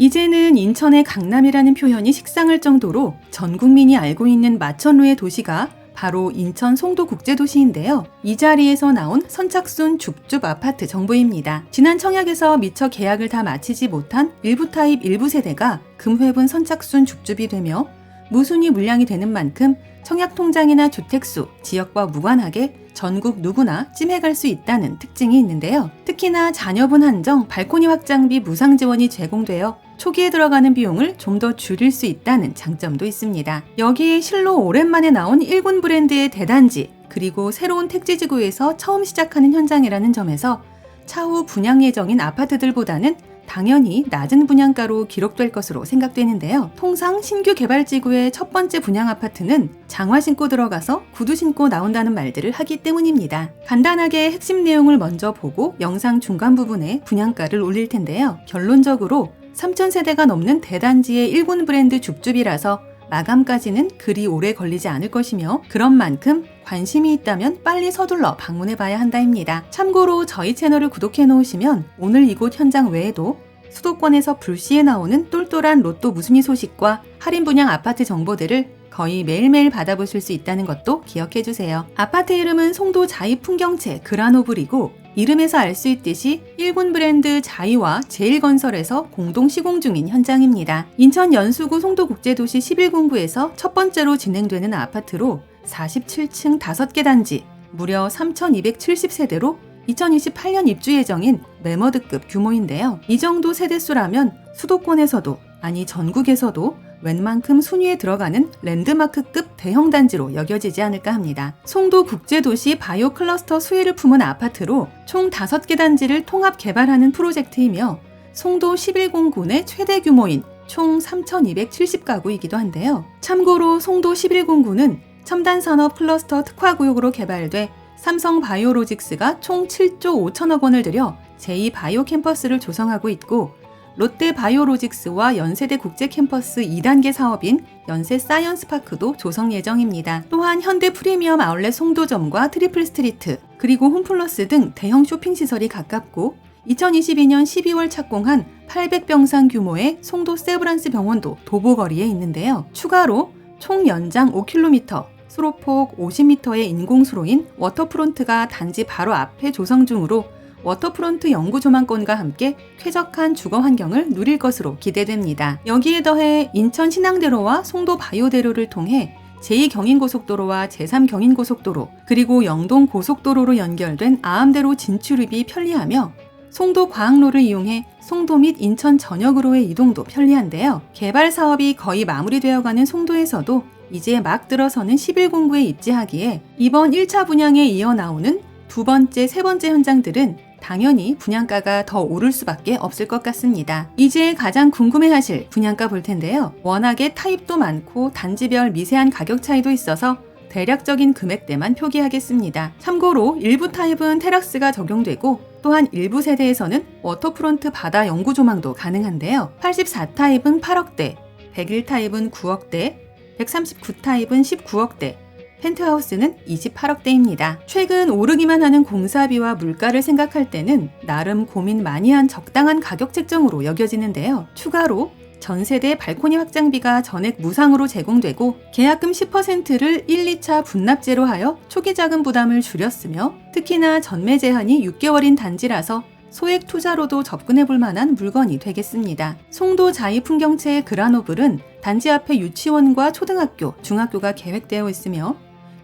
이제는 인천의 강남이라는 표현이 식상할 정도로 전 국민이 알고 있는 마천루의 도시가 바로 인천 송도국제도시인데요. 이 자리에서 나온 선착순 줍줍 아파트 정보입니다. 지난 청약에서 미처 계약을 다 마치지 못한 일부 타입 일부 세대가 금회분 선착순 줍줍이 되며 무순위 물량이 되는 만큼 청약 통장이나 주택수, 지역과 무관하게 전국 누구나 찜해갈 수 있다는 특징이 있는데요. 특히나 자녀분 한정, 발코니 확장비 무상 지원이 제공되어 초기에 들어가는 비용을 좀 더 줄일 수 있다는 장점도 있습니다. 여기에 실로 오랜만에 나온 일군 브랜드의 대단지, 그리고 새로운 택지 지구에서 처음 시작하는 현장이라는 점에서 차후 분양 예정인 아파트들보다는 당연히 낮은 분양가로 기록될 것으로 생각되는데요. 통상 신규 개발 지구의 첫 번째 분양 아파트는 장화 신고 들어가서 구두 신고 나온다는 말들을 하기 때문입니다. 간단하게 핵심 내용을 먼저 보고 영상 중간 부분에 분양가를 올릴 텐데요. 결론적으로 3,000세대가 넘는 대단지의 1군 브랜드 줍줍이라서 마감까지는 그리 오래 걸리지 않을 것이며 그런 만큼 관심이 있다면 빨리 서둘러 방문해 봐야 한다입니다. 참고로 저희 채널을 구독해 놓으시면 오늘 이곳 현장 외에도 수도권에서 불시에 나오는 똘똘한 로또 무순위 소식과 할인 분양 아파트 정보들을 거의 매일매일 받아보실 수 있다는 것도 기억해 주세요. 아파트 이름은 송도 자이 풍경채 그라노블이고 이름에서 알 수 있듯이 일군 브랜드 자이와 제일건설에서 공동 시공 중인 현장입니다. 인천 연수구 송도국제도시 11공구에서 첫 번째로 진행되는 아파트로 47층 5개 단지, 무려 3,270세대로 2028년 입주 예정인 메머드급 규모인데요. 이 정도 세대수라면 수도권에서도, 아니 전국에서도 웬만큼 순위에 들어가는 랜드마크급 대형 단지로 여겨지지 않을까 합니다. 송도 국제도시 바이오 클러스터 수혜를 품은 아파트로 총 5개 단지를 통합 개발하는 프로젝트이며 송도 11공군의 최대 규모인 총 3,270가구이기도 한데요. 참고로 송도 11공군은 첨단 산업 클러스터 특화 구역으로 개발돼 삼성 바이오로직스가 총 7조 5천억 원을 들여 제2 바이오 캠퍼스를 조성하고 있고 롯데 바이오로직스와 연세대 국제 캠퍼스 2단계 사업인 연세 사이언스 파크도 조성 예정입니다. 또한 현대 프리미엄 아울렛 송도점과 트리플 스트리트, 그리고 홈플러스 등 대형 쇼핑 시설이 가깝고 2022년 12월 착공한 800병상 규모의 송도 세브란스 병원도 도보거리에 있는데요. 추가로 총 연장 5km, 수로폭 50m의 인공수로인 워터프론트가 단지 바로 앞에 조성 중으로 워터프론트 영구 조망권과 함께 쾌적한 주거 환경을 누릴 것으로 기대됩니다. 여기에 더해 인천 신항대로와 송도 바이오대로를 통해 제2경인고속도로와 제3경인고속도로 그리고 영동 고속도로로 연결된 아암대로 진출입이 편리하며 송도 과학로를 이용해 송도 및 인천 전역으로의 이동도 편리한데요. 개발 사업이 거의 마무리되어 가는 송도에서도 이제 막 들어서는 11공구에 입지하기에 이번 1차 분양에 이어 나오는 두 번째, 세 번째 현장들은 당연히 분양가가 더 오를 수밖에 없을 것 같습니다. 이제 가장 궁금해하실 분양가 볼 텐데요. 워낙에 타입도 많고 단지별 미세한 가격 차이도 있어서 대략적인 금액대만 표기하겠습니다. 참고로 일부 타입은 테라스가 적용되고 또한 일부 세대에서는 워터프론트 바다 영구 조망도 가능한데요. 84타입은 8억대, 101타입은 9억대, 139타입은 19억대, 펜트하우스는 28억대입니다. 최근 오르기만 하는 공사비와 물가를 생각할 때는 나름 고민 많이 한 적당한 가격 책정으로 여겨지는데요. 추가로 전세대 발코니 확장비가 전액 무상으로 제공되고 계약금 10%를 1, 2차 분납제로 하여 초기 자금 부담을 줄였으며 특히나 전매 제한이 6개월인 단지라서 소액 투자로도 접근해 볼 만한 물건이 되겠습니다. 송도 자이 풍경채의 그라노블은 단지 앞에 유치원과 초등학교, 중학교가 계획되어 있으며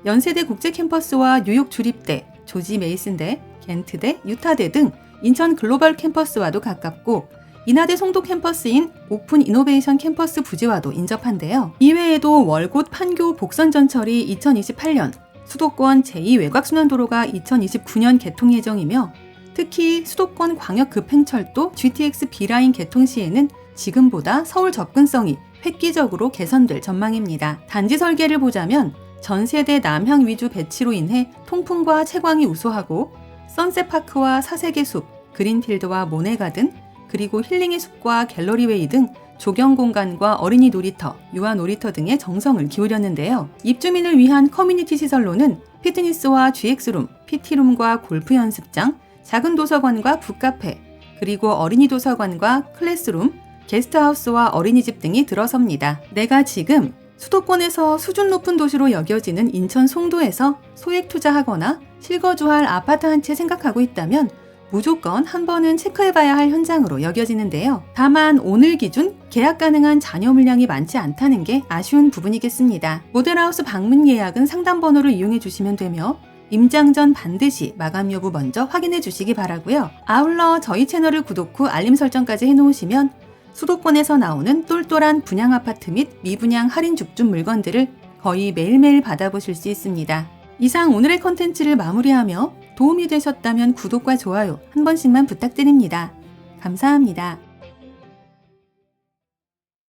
연세대 국제 캠퍼스와 뉴욕 주립대, 조지 메이슨대, 겐트대, 유타대 등 인천 글로벌 캠퍼스와도 가깝고 인하대 송도 캠퍼스인 오픈 이노베이션 캠퍼스 부지와도 인접한데요. 이외에도 월곶 판교 복선 전철이 2028년, 수도권 제2외곽순환도로가 2029년 개통 예정이며 특히 수도권 광역 급행철도 GTX B라인 개통 시에는 지금보다 서울 접근성이 획기적으로 개선될 전망입니다. 단지 설계를 보자면 전세대 남향 위주 배치로 인해 통풍과 채광이 우수하고 선셋파크와 사색의 숲, 그린필드와 모네가든, 그리고 힐링의 숲과 갤러리웨이 등 조경 공간과 어린이 놀이터, 유아 놀이터 등의 정성을 기울였는데요. 입주민을 위한 커뮤니티 시설로는 피트니스와 GX룸, PT룸과 골프 연습장, 작은 도서관과 북카페, 그리고 어린이 도서관과 클래스룸, 게스트하우스와 어린이집 등이 들어섭니다. 내가 지금 수도권에서 수준 높은 도시로 여겨지는 인천 송도에서 소액 투자하거나 실거주할 아파트 한 채 생각하고 있다면 무조건 한 번은 체크해봐야 할 현장으로 여겨지는데요. 다만 오늘 기준 계약 가능한 잔여 물량이 많지 않다는 게 아쉬운 부분이겠습니다. 모델하우스 방문 예약은 상담 번호를 이용해 주시면 되며 임장 전 반드시 마감 여부 먼저 확인해 주시기 바라고요. 아울러 저희 채널을 구독 후 알림 설정까지 해놓으시면 수도권에서 나오는 똘똘한 분양 아파트 및 미분양 할인 죽준 물건들을 거의 매일매일 받아보실 수 있습니다. 이상 오늘의 컨텐츠를 마무리하며 도움이 되셨다면 구독과 좋아요 한 번씩만 부탁드립니다. 감사합니다.